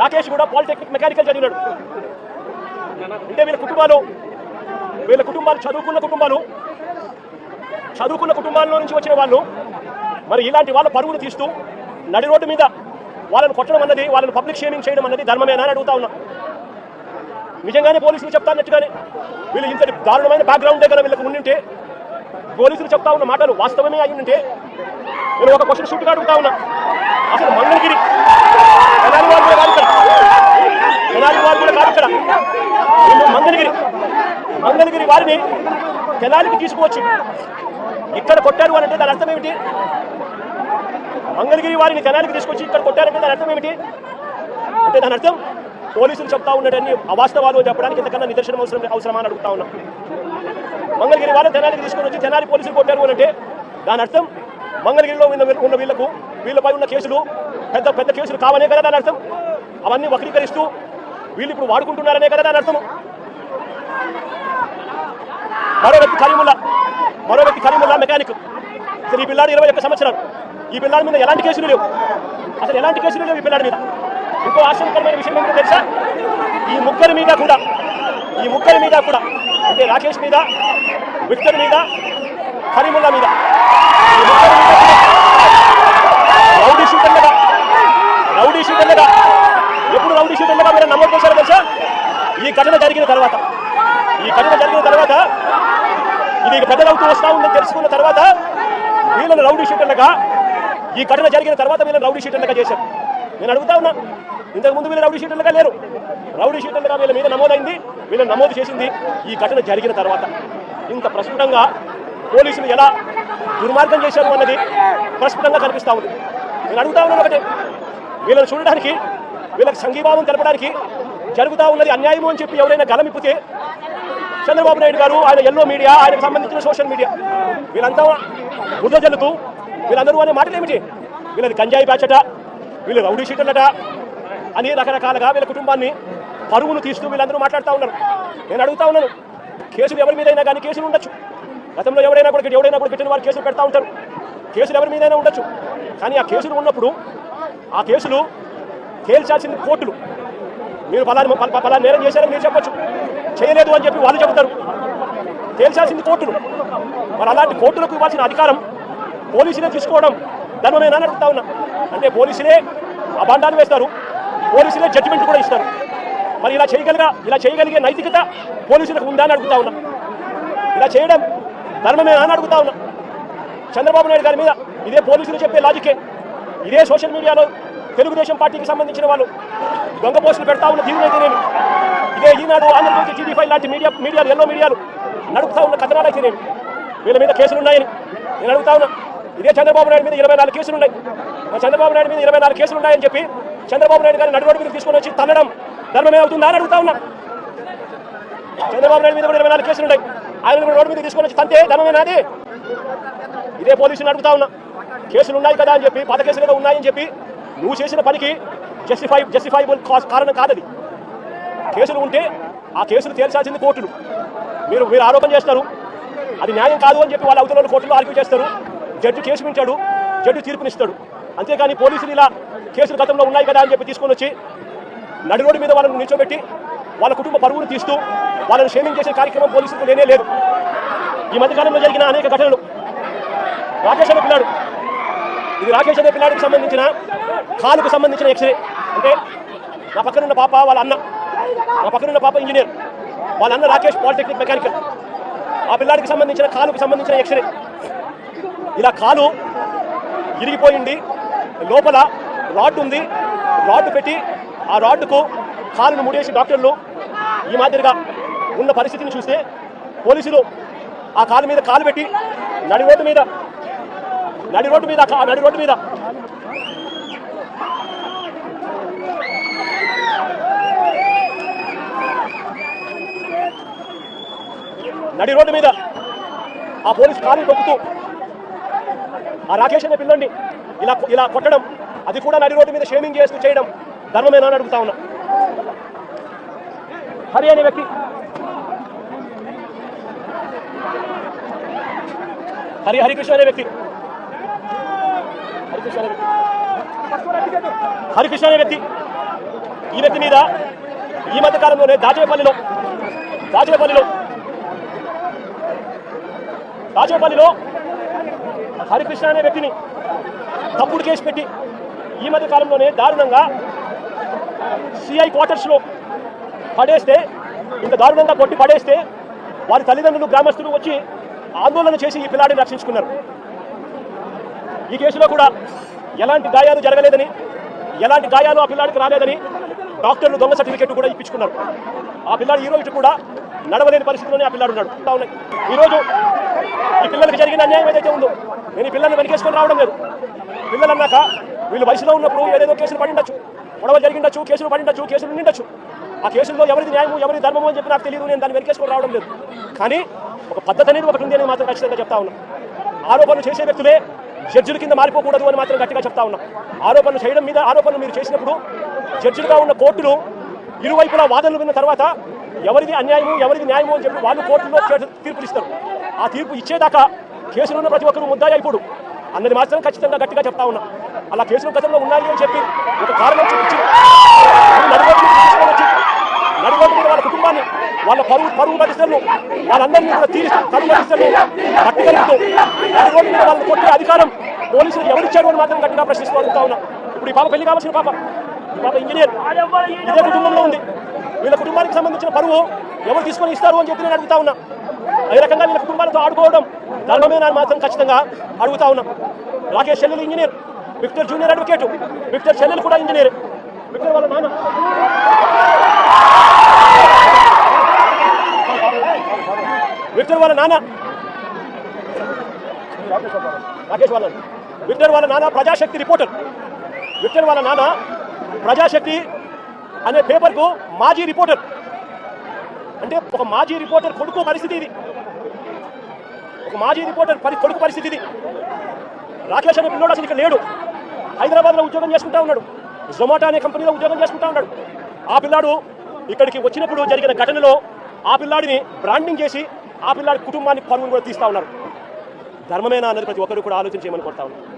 రాకేష్ కూడా polytechnic mechanical చదివినాడు. అంటే వీళ్ళ కుటుంబాలు వీళ్ళ కుటుంబాలు చదువుకున్న కుటుంబాలు చదువుకున్న కుటుంబాల్లో నుంచి వచ్చిన వాళ్ళు మరి ఇలాంటి వాళ్ళ పరుగులు తీస్తూ నడి రోడ్డు మీద వాళ్ళని కొట్టడం అన్నది వాళ్ళని పబ్లిక్ షేమింగ్ చేయడం అన్నది ధర్మమేనా అని అడుగుతా ఉన్నా. నిజంగానే పోలీసులు చెప్తానట్టుగానే వీళ్ళు ఇంతటి దారుణమైన బ్యాక్గ్రౌండ్ దగ్గర వీళ్ళకి ఉండింటే పోలీసులు చెప్తా ఉన్న మాటలు వాస్తవమే అయి నేను ఒక క్వశ్చన్ షూట్గా అడుగుతా ఉన్నా. అసలు మంగళగిరి తెనాలి వారు కూడా కాదు ఇక్కడ తెనాలి వారు కూడా కాదు ఇక్కడ వీళ్ళు మంగళగిరి మంగళగిరి వారిని తెనాలికి తీసుకువచ్చి ఇక్కడ కొట్టారు అని అంటే దాని అర్థం ఏమిటి? మంగళగిరి వారిని తెనాలికి తీసుకొచ్చి ఇక్కడ కొట్టారంటే దాని అర్థం ఏమిటి? అంటే దాని అర్థం పోలీసులు చెప్తా ఉన్నాడని అవాస్తవాలు చెప్పడానికి ఇంతకన్నా నిదర్శనం అవసరం అవసరమా అని అడుగుతా ఉన్నా. మంగళగిరి వాళ్ళని తెనాలికి తీసుకొని వచ్చి తెనాలి పోలీసులు కొట్టారు అని అంటే దాని అర్థం మంగళగిరిలో ఉన్న వీళ్ళ- ఉన్న వీళ్ళకు వీళ్ళపై ఉన్న కేసులు పెద్ద పెద్ద కేసులు కావనే కదా దాని అర్థం? అవన్నీ వక్రీకరిస్తూ వీళ్ళు ఇప్పుడు వాడుకుంటున్నారనే కదా దాని అర్థం మరో వ్యక్తి కరీముల్లా మరో వ్యక్తి కరీముల్లా మెకానిక్. అసలు ఈ పిల్లాడు ఇరవై ఒక్క సంవత్సరాలు. ఈ పిల్లాడి మీద ఎలాంటి కేసులు లేవు. అసలు ఎలాంటి కేసులు లేవు ఈ పిల్లాడి మీద. ఇంకో ఆశ్చర్యకరమైన విషయం ఏంటో తెలుసా? ఈ ముగ్గురి మీద కూడా ఈ ముగ్గురి మీద కూడా అంటే రాకేష్ మీద విక్టర్ మీద కరీముల్లా మీద. ఈ రౌడీ షూటర్లుగా రౌడీ షూటర్లుగా ఎప్పుడు రౌడీ షూటర్లుగా మీరు నమ్మకం చేశారో తెలుసా? ఈ ఘటన జరిగిన తర్వాత. ఈ ఘటన జరిగిన తర్వాత ఇది ఇక పెద్దదవుతూ వస్తా ఉందని తెలుసుకున్న తర్వాత వీళ్ళని రౌడీ షీటర్లుగా ఈ ఘటన జరిగిన తర్వాత వీళ్ళని రౌడీ షీటర్లుగా చేశారు. నేను అడుగుతా ఉన్నా ఇంతకు ముందు వీళ్ళు రౌడీ షీటర్లుగా లేరు. రౌడీ షీటర్లుగా వీళ్ళ మీద నమోదైంది వీళ్ళని నమోదు చేసింది ఈ ఘటన జరిగిన తర్వాత. ఇంత ప్రస్ఫుటంగా పోలీసులు ఎలా దుర్మార్గం చేశారు అన్నది ప్రస్ఫుటంగా కనిపిస్తూ ఉంది. నేను అడుగుతా ఉన్నాను ఒకటి వీళ్ళని చూడడానికి వీళ్ళకి సంఘీభావం తెలపడానికి జరుగుతా ఉన్నది అన్యాయము అని చెప్పి ఎవరైనా గలమిప్పితే చంద్రబాబు నాయుడు గారు ఆయన ఎల్లో మీడియా ఆయనకు సంబంధించిన సోషల్ మీడియా వీళ్ళంతా బుద్ధ జల్లుతూ వీళ్ళందరూ అనే మాటలు ఏమిటి? వీళ్ళది గంజాయి బ్యాచట వీళ్ళు రౌడీ షీటర్లట అని రకరకాలుగా వీళ్ళ కుటుంబాన్ని పరువును తీస్తూ వీళ్ళందరూ మాట్లాడుతూ ఉన్నారు. నేను అడుగుతా ఉన్నాను కేసులు ఎవరి మీదైనా కానీ కేసులు ఉండొచ్చు. గతంలో ఎవరైనా కూడా ఎవరైనా కూడా పెట్టిన వారు కేసులు పెడతా ఉంటారు. కేసులు ఎవరి మీదైనా ఉండొచ్చు. కానీ ఆ కేసులు ఉన్నప్పుడు ఆ కేసులు తేల్చాల్సింది కోర్టులు. మీరు పలాని ఫల- నేరం చేశారని మీరు చెప్పచ్చు. చేయలేదు అని చెప్పి వాళ్ళు చెబుతారు. తేల్చాల్సింది కోర్టులు. మరి అలాంటి కోర్టులకు ఇవ్వాల్సిన అధికారం పోలీసులే తీసుకోవడం ధర్మమేనా అడుగుతా ఉన్నా. అంటే పోలీసులే అబాండాలు వేస్తారు. పోలీసులే జడ్జిమెంట్ కూడా ఇస్తారు. మరి ఇలా చేయగలిగా ఇలా చేయగలిగే నైతికత పోలీసులకు ఉందా అని అడుగుతా ఉన్నా. ఇలా చేయడం ధర్మమేనా అని అడుగుతా ఉన్నా. చంద్రబాబు నాయుడు గారి మీద ఇదే పోలీసులు చెప్పే లాజికే. ఇదే సోషల్ మీడియాలో తెలుగుదేశం పార్టీకి సంబంధించిన వాళ్ళు దొంగ పోస్టులు పెడతా ఉన్న తీరునైతేనేమి నేను. ఈనాడు ఆంధ్రప్రదేశ్ టీవీ ఫైవ్ లాంటి మీడియా మీడియాలు ఎన్నో మీడియాలు నడుపుతా ఉన్న కథనాలు అయితే వీళ్ళ మీద కేసులు ఉన్నాయని నేను అడుగుతా ఉన్నా. ఇదే చంద్రబాబు నాయుడు మీద ఇరవై నాలుగు కేసులు ఉన్నాయి. మా చంద్రబాబు నాయుడు మీద ఇరవై నాలుగు కేసులు ఉన్నాయని చెప్పి చంద్రబాబు నాయుడు గారిని నడురోడ్డు మీద తీసుకొని వచ్చి తన్నడం ధర్మమే అవుతుందా అని అడుగుతా ఉన్నా. చంద్రబాబు నాయుడు మీద కూడా ఇరవై నాలుగు కేసులు ఉన్నాయి. ఆయన కూడా రోడ్డు మీద తీసుకొని వచ్చి తంతే ధర్మమేనాది ఇదే పోలీసులు అడుగుతా ఉన్నా. కేసులు ఉన్నాయి కదా అని చెప్పి పాత కేసులు ఏదో ఉన్నాయని చెప్పి నువ్వు చేసిన పనికి జస్టిఫై జస్టిఫైబుల్ కారణం కాదది. కేసులు ఉంటే ఆ కేసులు తేల్చాల్సింది కోర్టులు. మీరు మీరు ఆరోపణ చేస్తారు. అది న్యాయం కాదు అని చెప్పి వాళ్ళ అవతల కోర్టులో ఆర్గ్యూ చేస్తారు. జడ్జి కేసు వింటాడు జడ్జి తీర్పునిస్తాడు. అంతేకాని పోలీసులు ఇలా కేసులు గతంలో ఉన్నాయి కదా అని చెప్పి తీసుకొని వచ్చి నడి రోడ్డు మీద వాళ్ళని నిల్చోబెట్టి వాళ్ళ కుటుంబ పరువును తీస్తూ వాళ్ళని షేమింగ్ చేసే కార్యక్రమం పోలీసులకు లేనే లేదు. ఈ మధ్యకాలంలో జరిగిన అనేక ఘటనలు. రాకేష్ అనే పిల్లాడు. ఇది రాకేష్ అనే పిల్లాడికి సంబంధించిన కాలుకు సంబంధించిన ఎక్స్రే. అంటే నా పక్కనున్న పాప వాళ్ళ అన్న. నా పక్కనున్న పాప ఇంజనీర్. వాళ్ళన్న రాకేష్ పాలిటెక్నిక్ మెకానికల్. ఆ పిల్లాడికి సంబంధించిన కాలుకు సంబంధించిన ఎక్స్రే ఇలా కాలు ఇరిగిపోయింది. లోపల రాడ్ ఉంది. రాడ్ పెట్టి ఆ రాడ్కు కాలును ముడేసి డాక్టర్లు ఈ మాదిరిగా ఉన్న పరిస్థితిని చూస్తే పోలీసులు ఆ కాలు మీద కాలు పెట్టి నడి రోడ్డు మీద నడి రోడ్డు మీద నడి రోడ్డు మీద నడి రోడ్డు మీద. ఆ పోలీస్ కారు తొక్కుతూ ఆ రాకేష్ అనే పిల్లండి ఇలా ఇలా కొట్టడం అది కూడా నడి రోడ్డు మీద షేమింగ్ చేస్తూ చేయడం ధర్మమేనా అని అడుగుతా ఉన్నా. హరి అనే వ్యక్తి. హరి హరికృష్ణ అనే వ్యక్తి. హరికృష్ణ అనే వ్యక్తి. హరికృష్ణ అనే వ్యక్తి. ఈ వ్యక్తి మీద ఈ మధ్య కాలంలోనే దాచేపల్లిలో దాచేపల్లిలో దాచేపల్లిలో హరికృష్ణ అనే వ్యక్తిని తప్పుడు కేసు పెట్టి ఈ మధ్య కాలంలోనే దారుణంగా సిఐ క్వార్టర్స్లో పడేస్తే ఇంత దారుణంగా కొట్టి పడేస్తే వారి తల్లిదండ్రులు గ్రామస్తులు వచ్చి ఆందోళన చేసి ఈ పిల్లాడిని రక్షించుకున్నారు. ఈ కేసులో కూడా ఎలాంటి గాయాలు జరగలేదని ఎలాంటి గాయాలు ఆ పిల్లాడికి రాలేదని డాక్టర్లు దొంగ సర్టిఫికెట్ కూడా ఇప్పించుకున్నారు. ఆ పిల్లాడు ఈ రోజు కూడా నడవలేని పరిస్థితిలోనే ఆ పిల్లాడు ఉన్నాడు. ఈరోజు ఈ పిల్లలకి జరిగిన అన్యాయం ఏదైతే ఉందో నేను ఈ పిల్లల్ని వెనకేసుకొని రావడం లేదు. పిల్లలు అన్నాక వీళ్ళు వయసులో ఉన్నప్పుడు ఏదేదో కేసులు పడిండొచ్చు. గొడవలు జరిగిండొచ్చు కేసులు పడిండొచ్చు కేసులు నిండొచ్చు. ఆ కేసుల్లో ఎవరిది న్యాయము ఎవరి ధర్మము అని చెప్పి నాకు తెలియదు నేను దాన్ని వెనకేసుకొని రావడం లేదు. కానీ ఒక పద్ధతి అనేది ఒకటి ఉంది అని మాత్రం ఖచ్చితంగా చెప్తా ఉన్నా. ఆరోపణలు చేసే వ్యక్తులే జడ్జిల కింద మారిపోకూడదు అని మాత్రం గట్టిగా చెప్తా ఉన్నా. ఆరోపణలు చేయడం మీద ఆరోపణలు మీరు చేసినప్పుడు జడ్జిలుగా ఉన్న కోర్టులు ఇరువైపులా వాదనలు విన్న తర్వాత ఎవరిది అన్యాయము ఎవరిది న్యాయము అని చెప్పి వాళ్ళు కోర్టులో తీర్పు తీర్పులు ఇస్తారు ఆ తీర్పు ఇచ్చేదాకా కేసులో ఉన్న ప్రతి ఒక్కరు ముద్దాయి అయిపోడు. అన్నది మాత్రం ఖచ్చితంగా గట్టిగా చెప్తా ఉన్నా. అలా కేసులు గతంలో ఉన్నాయి అని చెప్పి ఒక కారణం చూపించి నడిగొడ్డు తీసుకొని వచ్చి వాళ్ళ కుటుంబాన్ని వాళ్ళ పరువు పరువు పరిస్థితులను వాళ్ళందరినీ కూడా తీసి పరువు పరిస్థితులను పట్టుకలుపుతూ నడిగొడ్డు మీద వాళ్ళని కొట్టే అధికారం పోలీసులు ఎవరిచ్చారు అని మాత్రం గట్టిగా ప్రశ్నిస్తూ ఉన్నా. ఇప్పుడు ఈ పాప పెళ్ళి కావాల్సిన పాప. ఈ పాప ఇంజనీర్. ఇదే కుటుంబంలో ఉంది. వీళ్ళ కుటుంబానికి సంబంధించిన పరువు ఎవరు తీసుకొని ఇస్తారు అని చెప్పి నేను అడుగుతా ఉన్నా. ఏ రకంగా వీళ్ళ కుటుంబాలతో ఆడుకోవడం ధర్మమే అని మాత్రం ఖచ్చితంగా అడుగుతా ఉన్నా. రాకేష్ చెల్లెలు engineer Victor junior advocate Victor చెల్లెలు కూడా ఇంజనీర్. విక్టర్ వాళ్ళ నాన్న. విక్టర్ వాళ్ళ నాన్న. రాకేష్ వాళ్ళ విక్టర్ వాళ్ళ నాన్న ప్రజాశక్తి రిపోర్టర్. విక్టర్ వాళ్ళ నాన్న ప్రజాశక్తి అనే పేపర్కు మాజీ రిపోర్టర్. అంటే ఒక మాజీ రిపోర్టర్ కొడుకు పరిస్థితి ఇది. ఒక మాజీ రిపోర్టర్ పరి కొడుకు పరిస్థితి ఇది. రాకేష్ అనే పిల్లోడు అసలు ఇక్కడ లేడు. హైదరాబాద్లో ఉద్యోగం చేసుకుంటా ఉన్నాడు. జొమాటో అనే కంపెనీలో ఉద్యోగం చేసుకుంటా ఉన్నాడు. ఆ పిల్లాడు ఇక్కడికి వచ్చినప్పుడు జరిగిన ఘటనలో ఆ పిల్లాడిని బ్రాండింగ్ చేసి ఆ పిల్లాడి కుటుంబాన్ని పరువును కూడా తీస్తా ఉన్నారు. ధర్మమేనా అన్నది ప్రతి ఒక్కరు కూడా ఆలోచించేయమని కొడతా ఉన్నారు.